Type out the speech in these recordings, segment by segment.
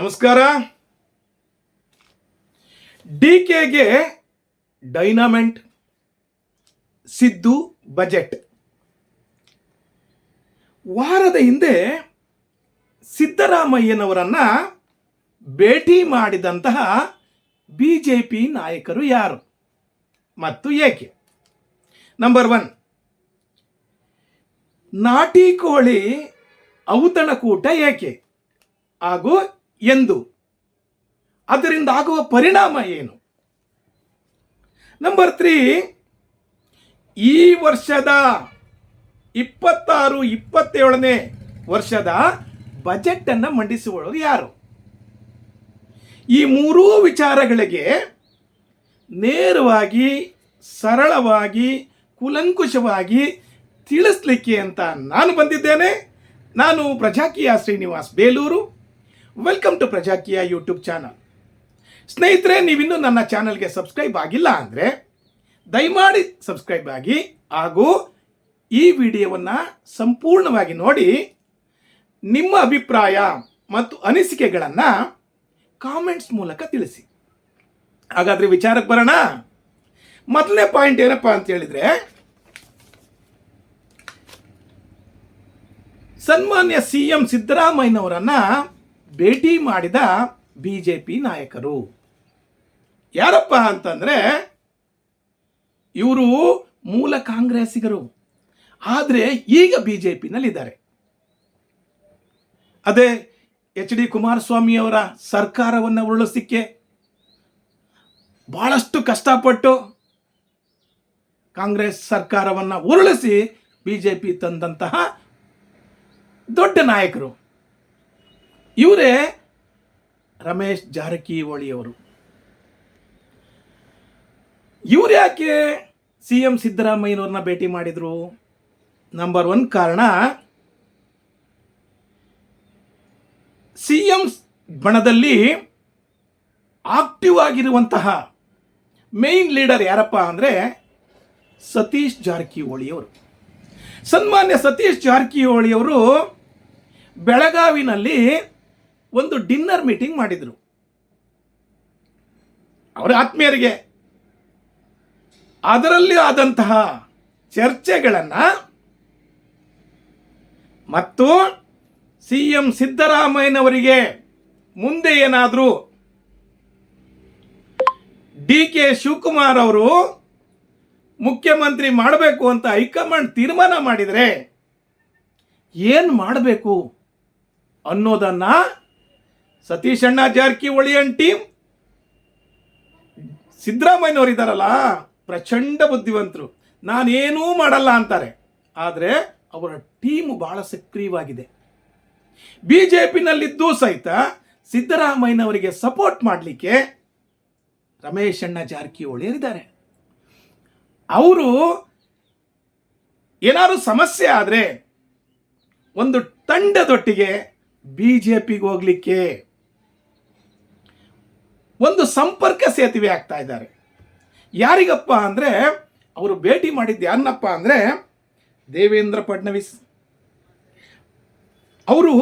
ನಮಸ್ಕಾರ. ಡಿ ಕೆಗೆ dynamite, Siddu, budget. ವಾರದ ಹಿಂದೆ ಸಿದ್ದರಾಮಯ್ಯನವರನ್ನ ಭೇಟಿ ಮಾಡಿದಂತಹ ಬಿ ಜೆ ಪಿ ನಾಯಕರು ಯಾರು ಮತ್ತು ಏಕೆ? ನಂಬರ್ ಒನ್ ನಾಟಿ ಕೋಳಿ ಔತಣಕೂಟ ಏಕೆ? ಹಾಗೂ ಎಂದು. ಅದರಿಂದ ಆಗುವ ಪರಿಣಾಮ ಏನು? ನಂಬರ್ ತ್ರೀ ಈ ವರ್ಷದ ಇಪ್ಪತ್ತಾರು, ಇಪ್ಪತ್ತೇಳನೇ ವರ್ಷದ ಬಜೆಟ್ ಅನ್ನು ಮಂಡಿಸುವವರು ಯಾರು? ಈ ಮೂರೂ ವಿಚಾರಗಳಿಗೆ ನೇರವಾಗಿ, ಸರಳವಾಗಿ, ಕುಲಂಕುಷವಾಗಿ ತಿಳಿಸ್ಲಿಕ್ಕೆ ಅಂತ ನಾನು ಬಂದಿದ್ದೇನೆ. ನಾನು Prajakeeya Srinivas Belur. Welcome to Prajakeeya YouTube channel ಸ್ನೇಹಿತರೆ, ನೀವಿನ್ನೂ ನನ್ನ ಚಾನಲ್ಗೆ ಸಬ್ಸ್ಕ್ರೈಬ್ ಆಗಿಲ್ಲ ಅಂದರೆ ದಯಮಾಡಿ ಸಬ್ಸ್ಕ್ರೈಬ್ ಆಗಿ ಹಾಗೂ ಈ ವಿಡಿಯೋವನ್ನು ಸಂಪೂರ್ಣವಾಗಿ ನೋಡಿ ನಿಮ್ಮ ಅಭಿಪ್ರಾಯ ಮತ್ತು ಅನಿಸಿಕೆಗಳನ್ನು ಕಾಮೆಂಟ್ಸ್ ಮೂಲಕ ತಿಳಿಸಿ. ಹಾಗಾದರೆ ವಿಚಾರಕ್ಕೆ ಬರೋಣ. ಮೊದಲನೇ ಪಾಯಿಂಟ್ ಏನಪ್ಪ ಅಂತ ಹೇಳಿದರೆ, ಸನ್ಮಾನ್ಯ ಸಿ ಎಂ ಸಿದ್ದರಾಮಯ್ಯನವರನ್ನ ಭೇಟಿ ಮಾಡಿದ ಬಿ ಜೆ ಪಿ ನಾಯಕರು. ಯಾರಪ್ಪ ಅಂತಂದರೆ ಇವರು ಮೂಲ ಕಾಂಗ್ರೆಸ್ಸಿಗರು. ಆದರೆ ಈಗ ಬಿ ಜೆ ಪಿನಲ್ಲಿದ್ದಾರೆ ಅದೇ ಎಚ್ ಡಿ ಕುಮಾರಸ್ವಾಮಿ ಅವರ ಸರ್ಕಾರವನ್ನು ಉರುಳಿಸಿಕ್ಕೆ ಭಾಳಷ್ಟು ಕಷ್ಟಪಟ್ಟು ಕಾಂಗ್ರೆಸ್ ಸರ್ಕಾರವನ್ನು ಉರುಳಿಸಿ ಬಿ ಜೆ ಪಿ ತಂದಂತಹ ದೊಡ್ಡ ನಾಯಕರು. ಇವರೇ ರಮೇಶ್ ಜಾರಕಿಹೊಳಿಯವರು. ಇವ್ರು ಯಾಕೆ ಸಿ ಎಂ ಸಿದ್ದರಾಮಯ್ಯನವ್ರನ್ನ ಭೇಟಿ ಮಾಡಿದರು? ನಂಬರ್ ಒನ್ ಕಾರಣ, ಸಿ ಎಂ ಬಣದಲ್ಲಿ ಆಕ್ಟಿವ್ ಆಗಿರುವಂತಹ ಮೇನ್ ಲೀಡರ್ ಯಾರಪ್ಪ ಅಂದರೆ ಸತೀಶ್ ಜಾರಕಿಹೊಳಿಯವರು. ಸನ್ಮಾನ್ಯ ಸತೀಶ್ ಜಾರಕಿಹೊಳಿಯವರು ಬೆಳಗಾವಿನಲ್ಲಿ ಒಂದು ಡಿನ್ನರ್ ಮೀಟಿಂಗ್ ಮಾಡಿದರು. ಅವರ ಆತ್ಮೀಯರಿಗೆ ಅದರಲ್ಲಿ ಆದಂತಹ ಚರ್ಚೆಗಳನ್ನು ಮತ್ತು ಸಿ ಎಂ ಸಿದ್ದರಾಮಯ್ಯನವರಿಗೆ ಮುಂದೆ ಏನಾದರೂ ಡಿ ಕೆ ಶಿವಕುಮಾರ್ ಅವರು ಮುಖ್ಯಮಂತ್ರಿ ಮಾಡಬೇಕು ಅಂತ ಹೈಕಮಾಂಡ್ ತೀರ್ಮಾನ ಮಾಡಿದರೆ ಏನು ಮಾಡಬೇಕು ಅನ್ನೋದನ್ನ ಸತೀಶ್ ಅಣ್ಣ ಜಾರಕಿಹೊಳಿ ಅಂಡ್ ಟೀಮ್ ಸಿದ್ದರಾಮಯ್ಯನವರು ಇದ್ದಾರಲ್ಲ, ಪ್ರಚಂಡ ಬುದ್ಧಿವಂತರು. ನಾನೇನೂ ಮಾಡಲ್ಲ ಅಂತಾರೆ. ಆದರೆ ಅವರ ಟೀಮ್ ಬಹಳ ಸಕ್ರಿಯವಾಗಿದೆ. ಬಿ ಜೆ ಪಿನಲ್ಲಿದ್ದೂ ಸಹಿತ ಸಿದ್ದರಾಮಯ್ಯನವರಿಗೆ ಸಪೋರ್ಟ್ ಮಾಡಲಿಕ್ಕೆ ರಮೇಶ್ ಅಣ್ಣ ಜಾರಕಿಹೊಳಿ ಇದ್ದಾರೆ ಅವರು ಏನಾದರೂ ಸಮಸ್ಯೆ ಆದರೆ ಒಂದು ತಂಡದೊಟ್ಟಿಗೆ ಬಿ ಜೆ ಪಿಗೆ ಹೋಗ್ಲಿಕ್ಕೆ ಒಂದು ಸಂಪರ್ಕ ಸೇತುವೆ ಆಗ್ತಾ ಇದ್ದಾರೆ. ಯಾರಿಗಪ್ಪ ಅಂದರೆ, ಅವರು ಭೇಟಿ ಮಾಡಿದ್ದು ಯಾರನ್ನಪ್ಪ ಅಂದರೆ, ದೇವೇಂದ್ರ ಫಡ್ನವೀಸ್. ಅವರು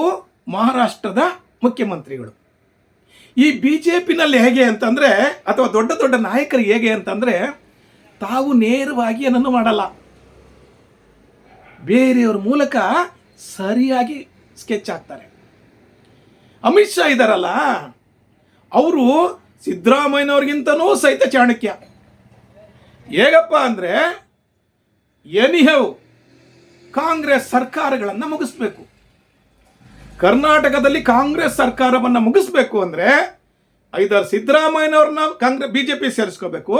ಮಹಾರಾಷ್ಟ್ರದ ಮುಖ್ಯಮಂತ್ರಿಗಳು. ಈ ಬಿ ಜೆ ಪಿನಲ್ಲಿ ಹೇಗೆ ಅಂತಂದರೆ, ಅಥವಾ ದೊಡ್ಡ ದೊಡ್ಡ ನಾಯಕರು ಹೇಗೆ ಅಂತಂದರೆ, ತಾವು ನೇರವಾಗಿ ಏನನ್ನು ಮಾಡಲ್ಲ. ಬೇರೆಯವ್ರ ಮೂಲಕ ಸರಿಯಾಗಿ ಸ್ಕೆಚ್ ಹಾಕ್ತಾರೆ. ಅಮಿತ್ ಶಾ ಇದ್ದಾರಲ್ಲ ಅವರು ಸಿದ್ದರಾಮಯ್ಯನವ್ರಿಗಿಂತನೂ ಸಹಿತ ಚಾಣಕ್ಯ. ಹೇಗಪ್ಪ ಅಂದರೆ, ಎನಿಹವ್ ಕಾಂಗ್ರೆಸ್ ಸರ್ಕಾರಗಳನ್ನು ಮುಗಿಸ್ಬೇಕು. ಕರ್ನಾಟಕದಲ್ಲಿ ಕಾಂಗ್ರೆಸ್ ಸರ್ಕಾರವನ್ನು ಮುಗಿಸ್ಬೇಕು ಅಂದರೆ, ಐದಾರು ಸಿದ್ದರಾಮಯ್ಯನವ್ರನ್ನ ಕಾಂಗ್ರೆಸ್ ಬಿ ಜೆ ಪಿ ಸೇರಿಸ್ಕೋಬೇಕು,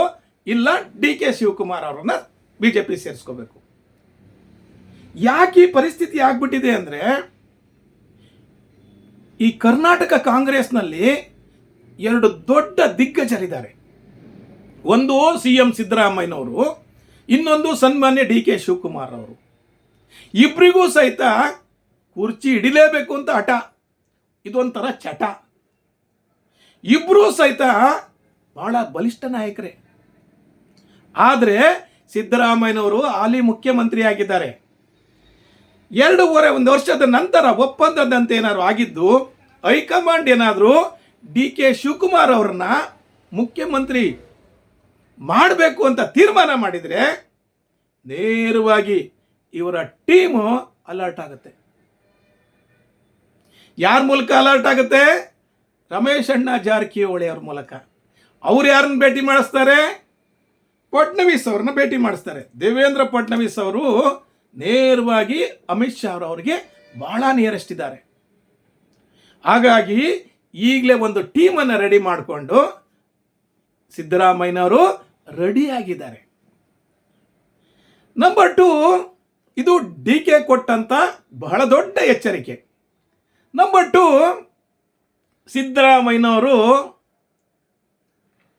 ಇಲ್ಲ ಡಿ ಕೆ ಶಿವಕುಮಾರ್ ಅವರನ್ನ ಬಿ ಜೆ ಪಿ ಸೇರಿಸ್ಕೋಬೇಕು. ಯಾಕೆ ಈ ಪರಿಸ್ಥಿತಿ ಆಗ್ಬಿಟ್ಟಿದೆ ಅಂದರೆ, ಈ ಕರ್ನಾಟಕ ಕಾಂಗ್ರೆಸ್ನಲ್ಲಿ ಎರಡು ದೊಡ್ಡ ದಿಗ್ಗಜರಿದ್ದಾರೆ. ಒಂದು ಸಿ ಎಂ ಸಿದ್ದರಾಮಯ್ಯನವರು, ಇನ್ನೊಂದು ಸನ್ಮಾನ್ಯ ಡಿ ಕೆ ಶಿವಕುಮಾರ್ ಅವರು. ಇಬ್ಬರಿಗೂ ಸಹಿತ ಕುರ್ಚಿ ಹಿಡಿಲೇಬೇಕು ಅಂತ ಹಠ. ಇದೊಂಥರ ಚಟ. ಇಬ್ಬರೂ ಸಹಿತ ಬಹಳ ಬಲಿಷ್ಠ ನಾಯಕರೇ. ಆದರೆ ಸಿದ್ದರಾಮಯ್ಯನವರು ಹಾಲಿ ಮುಖ್ಯಮಂತ್ರಿ ಆಗಿದ್ದಾರೆ ಎರಡೂವರೆ ಒಂದು ವರ್ಷದ ನಂತರ ಒಪ್ಪಂದದಂತೆ ಏನಾದರೂ ಆಗಿದ್ದು, ಹೈಕಮಾಂಡ್ ಏನಾದರೂ ಡಿ ಕೆ ಶಿವಕುಮಾರ್ ಅವ್ರನ್ನ ಮುಖ್ಯಮಂತ್ರಿ ಮಾಡಬೇಕು ಅಂತ ತೀರ್ಮಾನ ಮಾಡಿದರೆ ನೇರವಾಗಿ ಇವರ ಟೀಮು ಅಲರ್ಟ್ ಆಗುತ್ತೆ. ಯಾರ ಮೂಲಕ ಅಲರ್ಟ್ ಆಗುತ್ತೆ? ರಮೇಶ್ ಅಣ್ಣ ಜಾರಕಿಹೊಳಿ ಅವ್ರ ಮೂಲಕ. ಅವ್ರು ಯಾರನ್ನ ಭೇಟಿ ಮಾಡಿಸ್ತಾರೆ? ಫಡ್ನವೀಸ್ ಅವ್ರನ್ನ ಭೇಟಿ ಮಾಡಿಸ್ತಾರೆ. ದೇವೇಂದ್ರ ಫಡ್ನವೀಸ್ ಅವರು ನೇರವಾಗಿ ಅಮಿತ್ ಶಾ ಅವರಿಗೆ ಬಹಳ ನಿಯರೆಸ್ಟ್ ಇದ್ದಾರೆ. ಹಾಗಾಗಿ ಈಗಲೇ ಒಂದು ಟೀಮನ್ನು ರೆಡಿ ಮಾಡಿಕೊಂಡು ಸಿದ್ದರಾಮಯ್ಯನವರು ರೆಡಿಯಾಗಿದ್ದಾರೆ ನಂಬರ್ ಟು ಇದು ಡಿ ಕೆ ಕೊಟ್ಟಂಥ ಬಹಳ ದೊಡ್ಡ ಎಚ್ಚರಿಕೆ. ನಂಬರ್ ಟು ಸಿದ್ದರಾಮಯ್ಯನವರು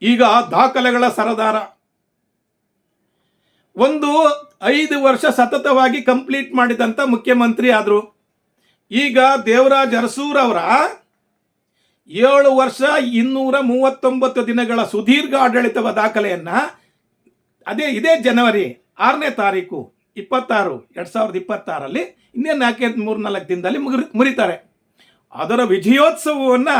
ಈಗ ದಾಖಲೆಗಳ ಸರದಾರ. ಒಂದು ಐದು ವರ್ಷ ಸತತವಾಗಿ ಕಂಪ್ಲೀಟ್ ಮಾಡಿದಂಥ ಮುಖ್ಯಮಂತ್ರಿ ಆದರು. ಈಗ ದೇವರಾಜ್ ಅರಸೂರವರ ಏಳು ವರ್ಷ ಇನ್ನೂರ ಮೂವತ್ತೊಂಬತ್ತು ದಿನಗಳ ಸುದೀರ್ಘ ಆಡಳಿತವ ದಾಖಲೆಯನ್ನು ಅದೇ ಇದೇ ಜನವರಿ ಆರನೇ ತಾರೀಕು ಇಪ್ಪತ್ತಾರು, ಎರಡು ಸಾವಿರದ ಇಪ್ಪತ್ತಾರಲ್ಲಿ ಇನ್ನೇನು ನಾಲ್ಕೈದು ಮೂರು ನಾಲ್ಕು ದಿನದಲ್ಲಿ ಮುರಿ ಮುರಿತಾರೆ? ಅದರ ವಿಜಯೋತ್ಸವವನ್ನು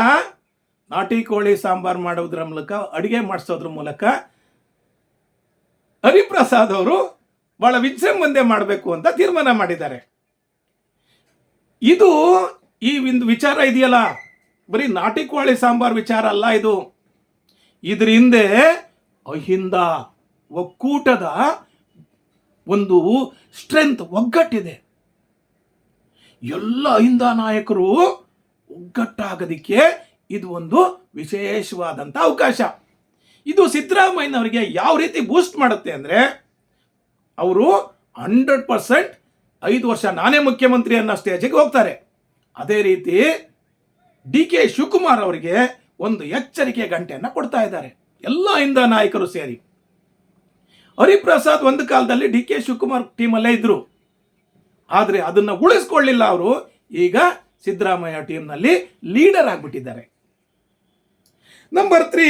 ನಾಟಿ ಕೋಳಿ ಸಾಂಬಾರು ಮಾಡೋದ್ರ ಮೂಲಕ, ಅಡುಗೆ ಮಾಡಿಸೋದ್ರ ಮೂಲಕ ಹರಿಪ್ರಸಾದ್ ಅವರು ಬಹಳ ವಿಜೃಂಭಣೆ ಮಾಡಬೇಕು ಅಂತ ತೀರ್ಮಾನ ಮಾಡಿದ್ದಾರೆ. ಇದು ಈ ಒಂದು ವಿಚಾರ ಇದೆಯಲ್ಲ? ಬರೀ ನಾಟಿ ಕೋಳಿ ಸಾಂಬಾರ್ ವಿಚಾರ ಅಲ್ಲ ಇದು. ಇದ್ರ ಹಿಂದೆ ಅಹಿಂದ ಒಕ್ಕೂಟದ ಒಂದು ಸ್ಟ್ರೆಂತ್ ಒಗ್ಗಟ್ಟಿದೆ. ಎಲ್ಲ ಅಹಿಂದ ನಾಯಕರು ಒಗ್ಗಟ್ಟಾಗೋದಕ್ಕೆ ಇದು ಒಂದು ವಿಶೇಷವಾದಂಥ ಅವಕಾಶ. ಇದು ಸಿದ್ದರಾಮಯ್ಯನವರಿಗೆ ಯಾವ ರೀತಿ ಬೂಸ್ಟ್ ಮಾಡುತ್ತೆ ಅಂದರೆ, ಅವರು ಹಂಡ್ರೆಡ್ ಪರ್ಸೆಂಟ್ ಐದು ವರ್ಷ ನಾನೇ ಮುಖ್ಯಮಂತ್ರಿ ಅನ್ನೋ ಸ್ಟೇಜಿಗೆ ಹೋಗ್ತಾರೆ. ಅದೇ ರೀತಿ ಡಿ ಕೆ ಶಿವಕುಮಾರ್ ಅವರಿಗೆ ಒಂದು ಎಚ್ಚರಿಕೆ ಗಂಟೆಯನ್ನು ಕೊಡ್ತಾ ಇದ್ದಾರೆ. ಎಲ್ಲ ಹಿಂದ ನಾಯಕರು ಸೇರಿ. ಹರಿಪ್ರಸಾದ್ ಒಂದು ಕಾಲದಲ್ಲಿ ಡಿ ಕೆ ಶಿವಕುಮಾರ್ ಟೀಮಲ್ಲೇ ಇದ್ರು. ಆದರೆ ಅದನ್ನು ಉಳಿಸ್ಕೊಳ್ಳಿಲ್ಲ ಅವರು. ಈಗ ಸಿದ್ದರಾಮಯ್ಯ ಟೀಮ್ನಲ್ಲಿ ಲೀಡರ್ ಆಗಿಬಿಟ್ಟಿದ್ದಾರೆ. ನಂಬರ್ ತ್ರೀ,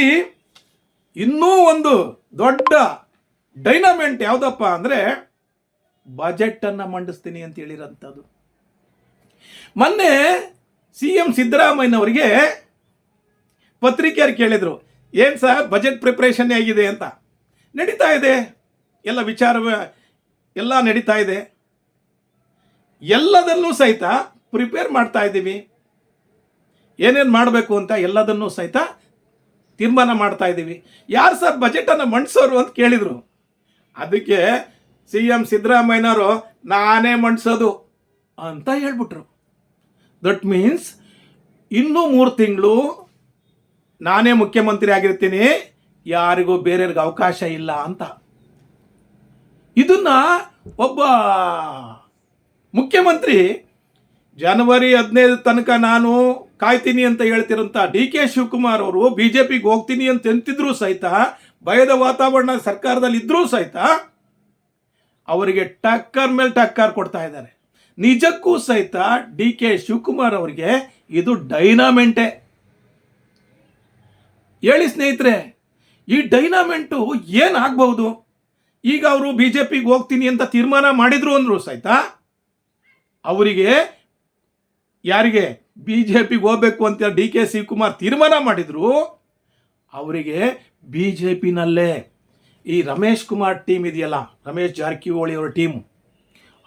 ಇನ್ನೂ ಒಂದು ದೊಡ್ಡ ಡೈನಮೆಂಟ್ ಯಾವುದಪ್ಪ ಅಂದರೆ ಬಜೆಟನ್ನು ಮಂಡಿಸ್ತೀನಿ ಅಂತ ಹೇಳಿರೋಂಥದ್ದು. ಮೊನ್ನೆ ಸಿ ಎಂ ಸಿದ್ದರಾಮಯ್ಯನವರಿಗೆ ಪತ್ರಿಕೆಯರು ಕೇಳಿದರು, ಏನು ಸರ್ ಬಜೆಟ್ ಪ್ರಿಪ್ರೇಷನ್ ಆಗಿದೆ ಅಂತ? ನಡೀತಾ ಇದೆ. ಎಲ್ಲ ವಿಚಾರ ಎಲ್ಲ ನಡೀತಾ ಇದೆ. ಎಲ್ಲದನ್ನೂ ಸಹಿತ ಪ್ರಿಪೇರ್ ಮಾಡ್ತಾ ಇದ್ದೀವಿ. ಏನೇನು ಮಾಡಬೇಕು ಅಂತ ಎಲ್ಲದನ್ನೂ ಸಹಿತ ತೀರ್ಮಾನ ಮಾಡ್ತಾ ಇದ್ದೀವಿ. ಯಾರು ಸರ್ ಬಜೆಟನ್ನು ಮಂಡಿಸೋರು ಅಂತ ಕೇಳಿದರು. ಅದಕ್ಕೆ ಸಿ ಎಂ ಸಿದ್ದರಾಮಯ್ಯನವರು, ನಾನೇ ಮಂಡಿಸೋದು ಅಂತ ಹೇಳ್ಬಿಟ್ರು. ದಟ್ ಮೀನ್ಸ್ ಇನ್ನೂ ಮೂರು ತಿಂಗಳು ನಾನೇ ಮುಖ್ಯಮಂತ್ರಿ ಆಗಿರ್ತೀನಿ ಯಾರಿಗೂ ಬೇರೆಯವ್ರಿಗೆ ಅವಕಾಶ ಇಲ್ಲ ಅಂತ. ಇದನ್ನ ಒಬ್ಬ ಮುಖ್ಯಮಂತ್ರಿ ಜನವರಿ ಹದಿನೈದು ತನಕ ನಾನು ಕಾಯ್ತೀನಿ ಅಂತ ಹೇಳ್ತಿರೋಂಥ ಡಿ ಕೆ ಶಿವಕುಮಾರ್ ಅವರು ಬಿ ಜೆ ಪಿಗೆ ಹೋಗ್ತೀನಿ ಅಂತ ಎಂತಿದ್ರು ಸಹಿತ, ಭಯದ ವಾತಾವರಣ ಸರ್ಕಾರದಲ್ಲಿ ಇದ್ದರೂ ಸಹಿತ, ಅವರಿಗೆ ಟಕ್ಕರ್ ಮೇಲೆ ಟಕ್ಕರ್ ಕೊಡ್ತಾ ಇದ್ದಾರೆ. ನಿಜಕ್ಕೂ ಸಹಿತ ಡಿ ಕೆ ಶಿವಕುಮಾರ್ ಅವರಿಗೆ ಇದು ಡೈನಾಮೆಂಟೇ. ಹೇಳಿ ಸ್ನೇಹಿತರೆ, ಈ ಡೈನಾಮೆಂಟು ಏನಾಗಬಹುದು ಈಗ ಅವರು ಬಿ ಜೆ ಪಿಗೆ ಹೋಗ್ತೀನಿ ಅಂತ ತೀರ್ಮಾನ ಮಾಡಿದ್ರು ಅಂದರು ಸಹಿತ ಅವರಿಗೆ ಯಾರಿಗೆ ಬಿ ಜೆ ಪಿಗೆ ಹೋಗ್ಬೇಕು ಅಂತ ಡಿ ಕೆ ಶಿವಕುಮಾರ್ ತೀರ್ಮಾನ ಮಾಡಿದ್ರು ಅವರಿಗೆ ಬಿ ಜೆ ಪಿನಲ್ಲೇ ಈ ರಮೇಶ್ ಕುಮಾರ್ ಟೀಮ್ ಇದೆಯಲ್ಲ, ರಮೇಶ್ ಜಾರಕಿಹೊಳಿ ಅವರ ಟೀಮು.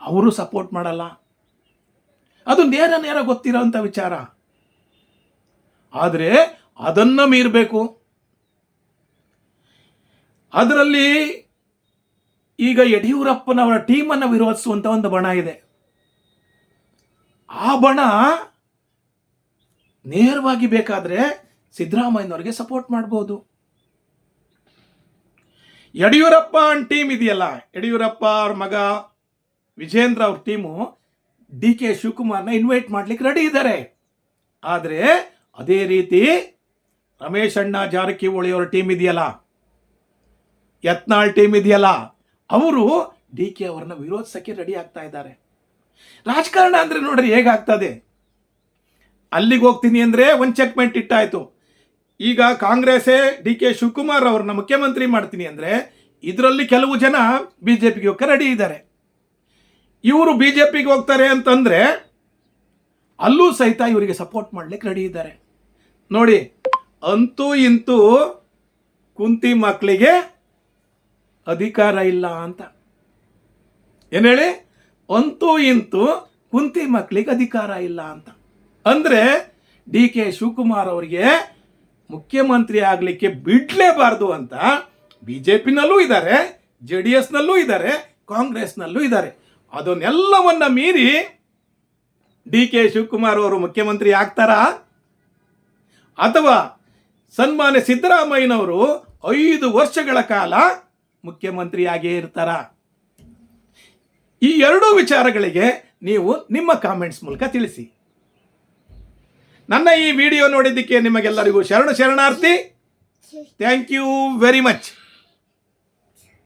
ಅವರು ಸಪೋರ್ಟ್ ಮಾಡಲ್ಲ. ಅದು ನೇರ ನೇರ ಗೊತ್ತಿರೋಂಥ ವಿಚಾರ. ಆದರೆ ಅದನ್ನು ಮೀರಬೇಕು. ಅದರಲ್ಲಿ ಈಗ ಯಡಿಯೂರಪ್ಪನವರ ಟೀಮನ್ನು ವಿರೋಧಿಸುವಂಥ ಒಂದು ಬಣ ಇದೆ. ಆ ಬಣ ನೇರವಾಗಿ ಬೇಕಾದರೆ ಸಿದ್ದರಾಮಯ್ಯನವರಿಗೆ ಸಪೋರ್ಟ್ ಮಾಡ್ಬೋದು. ಯಡಿಯೂರಪ್ಪ ಟೀಮ್ ಇದೆಯಲ್ಲ, ಯಡಿಯೂರಪ್ಪ ಅವ್ರ ಮಗ ವಿಜೇಂದ್ರ ಅವ್ರ ಟೀಮು ಡಿ ಕೆ ಶಿವಕುಮಾರ್ನ ಇನ್ವೈಟ್ ಮಾಡ್ಲಿಕ್ಕೆ ರೆಡಿ ಇದ್ದಾರೆ. ಆದರೆ ಅದೇ ರೀತಿ ರಮೇಶ್ ಅಣ್ಣ ಜಾರಕಿಹೊಳಿ ಅವರ ಟೀಮ್ ಇದೆಯಲ್ಲ, ಯತ್ನಾಳ್ ಟೀಮ್ ಇದೆಯಲ್ಲ, ಅವರು ಡಿ ಕೆ ಅವರನ್ನ ವಿರೋಧಿಸಕ್ಕೆ ರೆಡಿ ಆಗ್ತಾ ಇದ್ದಾರೆ. ರಾಜಕಾರಣ ಅಂದರೆ ನೋಡ್ರಿ ಹೇಗಾಗ್ತದೆ ಅಲ್ಲಿಗೆ ಹೋಗ್ತೀನಿ ಅಂದರೆ ಒಂದು ಚೆಕ್ಮೆಂಟ್ ಇಟ್ಟಾಯಿತು. ಈಗ ಕಾಂಗ್ರೆಸ್ಸೇ ಡಿ ಕೆ ಶಿವಕುಮಾರ್ ಅವ್ರನ್ನ ಮುಖ್ಯಮಂತ್ರಿ ಮಾಡ್ತೀನಿ ಅಂದರೆ ಇದರಲ್ಲಿ ಕೆಲವು ಜನ ಬಿ ಜೆ ಪಿಗೆ ರೆಡಿ ಇದ್ದಾರೆ. ಇವರು ಬಿ ಜೆ ಪಿಗೆ ಹೋಗ್ತಾರೆ ಅಂತಂದರೆ ಅಲ್ಲೂ ಸಹಿತ ಇವರಿಗೆ ಸಪೋರ್ಟ್ ಮಾಡ್ಲಿಕ್ಕೆ ರೆಡಿ ಇದ್ದಾರೆ. ನೋಡಿ, ಅಂತೂ ಇಂತೂ ಕುಂತಿ ಮಕ್ಕಳಿಗೆ ಅಧಿಕಾರ ಇಲ್ಲ ಅಂತ. ಏನು ಹೇಳಿ? ಅಂತೂ ಇಂತೂ ಕುಂತಿ ಮಕ್ಕಳಿಗೆ ಅಧಿಕಾರ ಇಲ್ಲ ಅಂತ. ಅಂದರೆ ಡಿ ಕೆ ಶಿವಕುಮಾರ್ ಅವರಿಗೆ ಮುಖ್ಯಮಂತ್ರಿ ಆಗಲಿಕ್ಕೆ ಬಿಡಲೇಬಾರ್ದು ಅಂತ ಬಿ ಜೆ ಪಿನಲ್ಲೂ ಇದ್ದಾರೆ, ಜೆ ಡಿ ಎಸ್ನಲ್ಲೂ ಇದ್ದಾರೆ, ಕಾಂಗ್ರೆಸ್ನಲ್ಲೂ ಇದ್ದಾರೆ. ಅದನ್ನೆಲ್ಲವನ್ನ ಮೀರಿ ಡಿ ಕೆ ಶಿವಕುಮಾರ್ ಅವರು ಮುಖ್ಯಮಂತ್ರಿ ಆಗ್ತಾರಾ? ಅಥವಾ ಸನ್ಮಾನ್ಯ ಸಿದ್ದರಾಮಯ್ಯನವರು ಐದು ವರ್ಷಗಳ ಕಾಲ ಮುಖ್ಯಮಂತ್ರಿಯಾಗೇ ಇರ್ತಾರ? ಈ ಎರಡೂ ವಿಚಾರಗಳಿಗೆ ನೀವು ನಿಮ್ಮ ಕಾಮೆಂಟ್ಸ್ ಮೂಲಕ ತಿಳಿಸಿ. ನನ್ನ ಈ ವಿಡಿಯೋ ನೋಡಿದ್ದಕ್ಕೆ ನಿಮಗೆಲ್ಲರಿಗೂ ಶರಣ ಶರಣಾರ್ಥಿ. Thank you very much